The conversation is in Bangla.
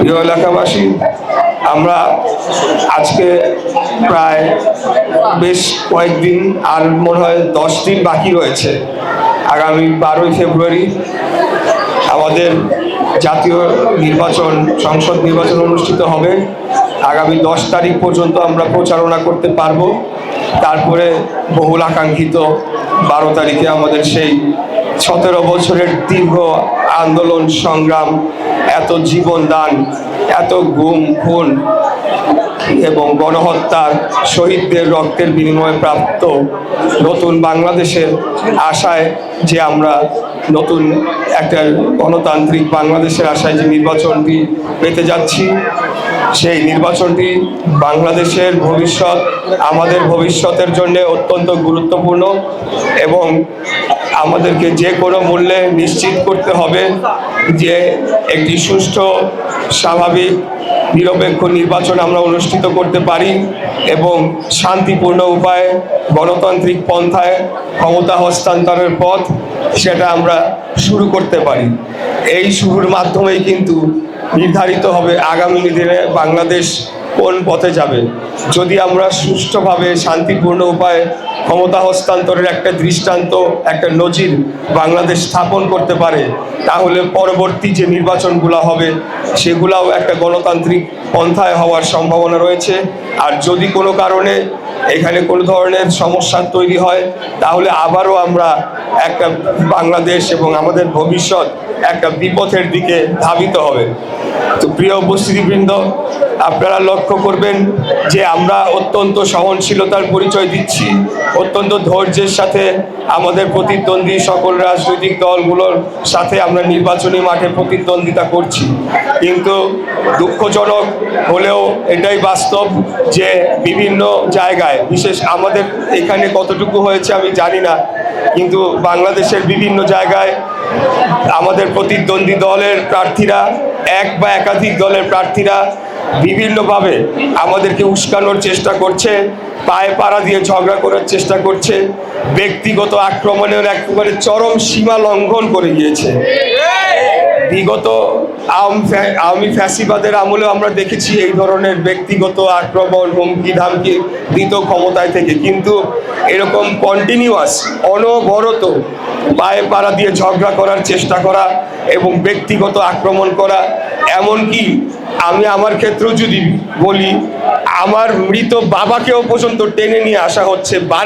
প্রিয় এলাকাবাসী, আমরা আজকে প্রায় বেশ কয়েকদিন আর মনে হয় দশ দিন বাকি রয়েছে। আগামী বারোই ফেব্রুয়ারি আমাদের জাতীয় নির্বাচন, সংসদ নির্বাচন অনুষ্ঠিত হবে। আগামী দশ তারিখ পর্যন্ত আমরা প্রচারণা করতে পারব। তারপরে বহুল আকাঙ্ক্ষিত বারো তারিখে আমাদের সেই সতেরো বছরের দীর্ঘ আন্দোলন, সংগ্রাম, এত জীবন দান এত গুম, খুন এবং গণহত্যার শহীদদের রক্তের বিনিময়ে প্রাপ্ত নতুন বাংলাদেশের আশায় যে আমরা নতুন একটা গণতান্ত্রিক বাংলাদেশের আশায় যে নির্বাচনটি পেতে যাচ্ছি, সেই নির্বাচনটি বাংলাদেশের ভবিষ্যৎ, আমাদের ভবিষ্যতের জন্য অত্যন্ত গুরুত্বপূর্ণ এবং আমাদেরকে যে কোনো মূল্যে নিশ্চিত করতে হবে যে একটি সুষ্ঠু, স্বাভাবিক, নিরপেক্ষ নির্বাচন আমরা অনুষ্ঠিত করতে পারি এবং শান্তিপূর্ণ উপায়ে গণতান্ত্রিক পন্থায় ক্ষমতা হস্তান্তরের পথ সেটা আমরা শুরু করতে পারি। এই শুরুর মাধ্যমেই কিন্তু নির্ধারিত হবে আগামী দিনে বাংলাদেশ কোন পথে যাবে? যদি আমরা সুষ্ঠুভাবে শান্তিপূর্ণ উপায়ে ক্ষমতা হস্তান্তরের একটা দৃষ্টান্ত, একটা নজির বাংলাদেশ স্থাপন করতে পারে, তাহলে পরবর্তী যে নির্বাচনগুলো হবে, সেগুলাও একটা গণতান্ত্রিক পন্থায় হওয়ার সম্ভাবনা রয়েছে। আর যদি কোনো কারণে এখানে কোনো ধরনের সমস্যা তৈরি হয়, তাহলে আবারও আমরা একটা বাংলাদেশ এবং আমাদের ভবিষ্যৎ একটা বিপথের দিকে ধাবিত হবে। তো প্রিয় উপস্থিতিবৃন্দ, আপনারা লক্ষ্য করবেন যে আমরা অত্যন্ত সহনশীলতার পরিচয় দিচ্ছি। অত্যন্ত ধৈর্যের সাথে আমাদের প্রতিদ্বন্দ্বী সকল রাজনৈতিক দলগুলোর সাথে আমরা নির্বাচনী মাঠে প্রতিদ্বন্দ্বিতা করছি। কিন্তু দুঃখজনক হলেও এটাই বাস্তব যে বিভিন্ন জায়গায়, বিশেষ আমাদের এখানে কতটুকু হয়েছে আমি জানি না, কিন্তু বাংলাদেশের বিভিন্ন জায়গায় আমাদের প্রতিদ্বন্দ্বী দলের প্রার্থীরা, এক বা একাধিক দলের প্রার্থীরা বিভিন্নভাবে আমাদেরকে উস্কানোর চেষ্টা করছে। পায়ে পাড়া দিয়ে ঝগড়া করার চেষ্টা করছে। ব্যক্তিগত আক্রমণের একেবারে চরম সীমা লঙ্ঘন করে গিয়েছে। বিগত আওয়াম- ফ্যা- আওয়ামী ফ্যাসিবাদের আমলে আমরা দেখেছি এই ধরনের ব্যক্তিগত আক্রমণ, হুমকি, ধামকি দিত ক্ষমতায় থেকে। কিন্তু এরকম কন্টিনিউয়াস অনবরত পায়ে পাড়া দিয়ে ঝগড়া করার চেষ্টা করা এবং ব্যক্তিগত আক্রমণ করা, এমনকি আমি আমার ক্ষেত্রেও যদি বলি আমার মৃত বাবাকেও পর্যন্ত টেনে নিয়ে আসা হচ্ছে।